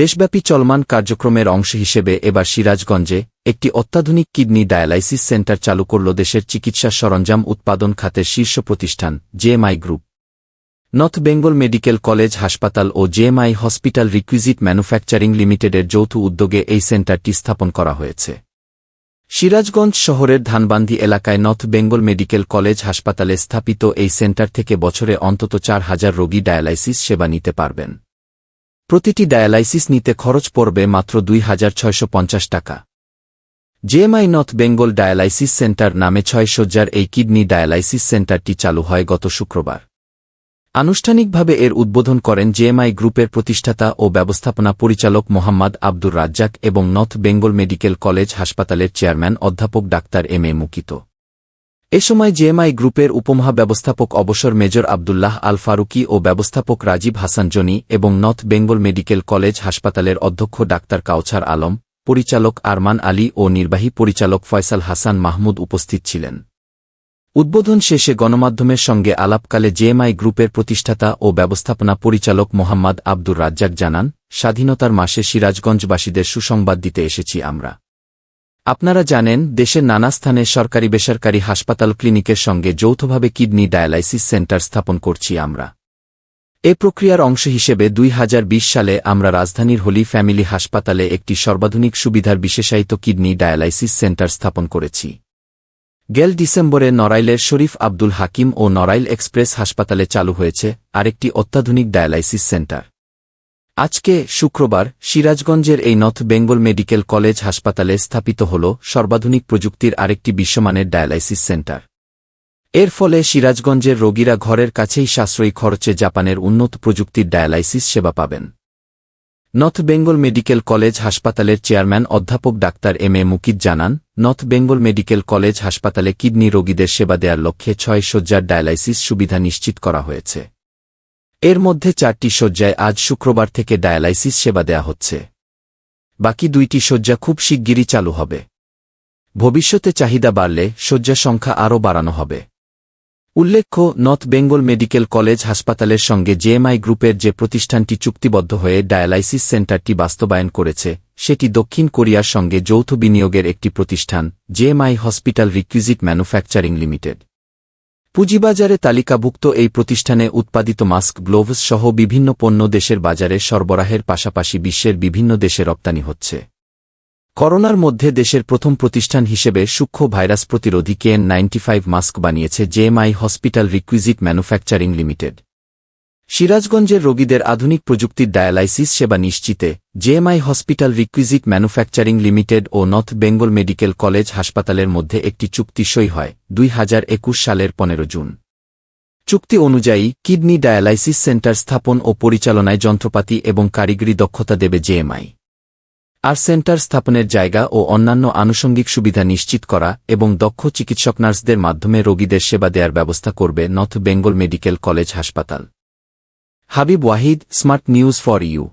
দেশব্যাপী চলমান কার্যক্রমের অংশ হিসেবে এবার সিরাজগঞ্জে একটি অত্যাধুনিক কিডনি ডায়ালাইসিস সেন্টার চালু করল দেশের চিকিৎসা সরঞ্জাম উৎপাদন খাতের শীর্ষ প্রতিষ্ঠান, JMI group. North Bengal Medical College হাসপাতাল ও জেএমআই হসপিটাল রিকুইজিট ম্যানুফ্যাকচারিং লিমিটেডের যৌথ উদ্যোগে এই সেন্টারটি স্থাপন করা হয়েছে। সিরাজগঞ্জ শহরের ধানবান্দি এলাকায় নর্থ বেঙ্গল মেডিকেল কলেজ হাসপাতালে স্থাপিত এই সেন্টার থেকে বছরে অন্তত চার হাজার রোগী ডায়ালাইসিস সেবা নিতে পারবেন। প্রতিটি ডায়ালাইসিস নিতে খরচ পড়বে মাত্র দুই হাজার ছয়শো পঞ্চাশ টাকা। JMI North Bengal dialysis centre নামে ছয় শয্যার এই কিডনি ডায়ালাইসিস সেন্টারটি চালু হয় গত শুক্রবার। আনুষ্ঠানিকভাবে এর উদ্বোধন করেন জেএমআই গ্রুপের প্রতিষ্ঠাতা ও ব্যবস্থাপনা পরিচালক মোহাম্মদ আব্দুর রাজ্জাক এবং নর্থ বেঙ্গল মেডিকেল কলেজ হাসপাতালের চেয়ারম্যান অধ্যাপক ডাক্তার এম এ মুকিত। এ সময় জেএমআই গ্রুপের উপমহা ব্যবস্থাপক অবসর মেজর আবদুল্লাহ আল ফারুকি ও ব্যবস্থাপক রাজীব হাসান জনি এবং নর্থ বেঙ্গল মেডিকেল কলেজ হাসপাতালের অধ্যক্ষ ডাক্তার কাউছার আলম, পরিচালক আরমান আলী ও নির্বাহী পরিচালক ফয়সাল হাসান মাহমুদ উপস্থিত ছিলেন। উদ্বোধন শেষে গণমাধ্যমের সঙ্গে আলাপকালে জেএমআই গ্রুপের প্রতিষ্ঠাতা ও ব্যবস্থাপনা পরিচালক মোহাম্মদ আব্দুর রাজ্জাক জানান, স্বাধীনতার মাসে সিরাজগঞ্জবাসীদের সুসংবাদ দিতে এসেছি আমরা। আপনারা জানেন দেশের নানা স্থানে সরকারি বেসরকারি হাসপাতাল ক্লিনিকের সঙ্গে যৌথভাবে কিডনি ডায়ালাইসিস সেন্টার স্থাপন করছি আমরা। এ প্রক্রিয়ার অংশ হিসেবে দুই হাজার বিশ সালে আমরা রাজধানীর হোলি ফ্যামিলি হাসপাতালে একটি সর্বাধুনিক সুবিধার বিশেষায়িত কিডনি ডায়ালাইসিস সেন্টার স্থাপন করেছি। গেল ডিসেম্বরে নড়াইলের শরীফ আব্দুল হাকিম ও নড়াইল এক্সপ্রেস হাসপাতালে চালু হয়েছে আরেকটি অত্যাধুনিক ডায়ালাইসিস সেন্টার। আজকে শুক্রবার সিরাজগঞ্জের এই নর্থ বেঙ্গল মেডিকেল কলেজ হাসপাতালে স্থাপিত হল সর্বাধুনিক প্রযুক্তির আরেকটি বিশ্বমানের ডায়ালাইসিস সেন্টার। এর ফলে সিরাজগঞ্জের রোগীরা ঘরের কাছেই সাশ্রয়ী খরচে জাপানের উন্নত প্রযুক্তির ডায়ালাইসিস সেবা পাবেন। নর্থ বেঙ্গল মেডিকেল কলেজ হাসপাতালের চেয়ারম্যান অধ্যাপক ডাক্তার এম এ মুকিদ জানান, নর্থ বেঙ্গল মেডিকেল কলেজ হাসপাতালে কিডনি রোগীদের সেবা দেওয়ার লক্ষ্যে ছয় শয্যার ডায়ালাইসিস সুবিধা নিশ্চিত করা হয়েছে। এর মধ্যে চারটি শয্যায় আজ শুক্রবার থেকে ডায়ালাইসিস সেবা দেয়া হচ্ছে। বাকি দুইটি শয্যা খুব শিগগিরই চালু হবে। ভবিষ্যতে চাহিদা বাড়লে শয্যা সংখ্যা আরও বাড়ানো হবে। উল্লেখ্য, নর্থ বেঙ্গল মেডিকেল কলেজ হাসপাতালের সঙ্গে জেএমআই গ্রুপের যে প্রতিষ্ঠানটি চুক্তিবদ্ধ হয়ে ডায়ালাইসিস সেন্টারটি বাস্তবায়ন করেছে, সেটি দক্ষিণ কোরিয়ার সঙ্গে যৌথ বিনিয়োগের একটি প্রতিষ্ঠান, JMI Hospital Requisite Manufacturing Limited. পুঁজিবাজারে তালিকাভুক্ত এই প্রতিষ্ঠানে উৎপাদিত মাস্ক, গ্লোভস সহ বিভিন্ন পণ্য দেশের বাজারে সরবরাহের পাশাপাশি বিশ্বের বিভিন্ন দেশে রপ্তানি হচ্ছে। করোনার মধ্যে দেশের প্রথম প্রতিষ্ঠান হিসেবে সূক্ষ্ম ভাইরাস প্রতিরোধী কেএন নাইনটি মাস্ক বানিয়েছে JMI Hospital Requisite Manufacturing Limited. সিরাজগঞ্জের রোগীদের আধুনিক প্রযুক্তির ডায়ালাইসিস সেবা নিশ্চিতে JMI Hospital Requisite Manufacturing Limited ও নর্থ বেঙ্গল মেডিকেল কলেজ হাসপাতালের মধ্যে একটি চুক্তি সই হয়, দুই হাজার একুশ সালের পনেরো জুন। চুক্তি অনুযায়ী কিডনি ডায়ালাইসিস সেন্টার স্থাপন ও পরিচালনায় যন্ত্রপাতি এবং কারিগরি দক্ষতা দেবে জেএমআই। আর সেন্টার স্থাপনের জায়গা ও অন্যান্য আনুষঙ্গিক সুবিধা নিশ্চিত করা এবং দক্ষ চিকিৎসক নার্সদের মাধ্যমে রোগীদের সেবা দেওয়ার ব্যবস্থা করবে নর্থ বেঙ্গল মেডিকেল কলেজ হাসপাতাল। Habib Wahid smart news for you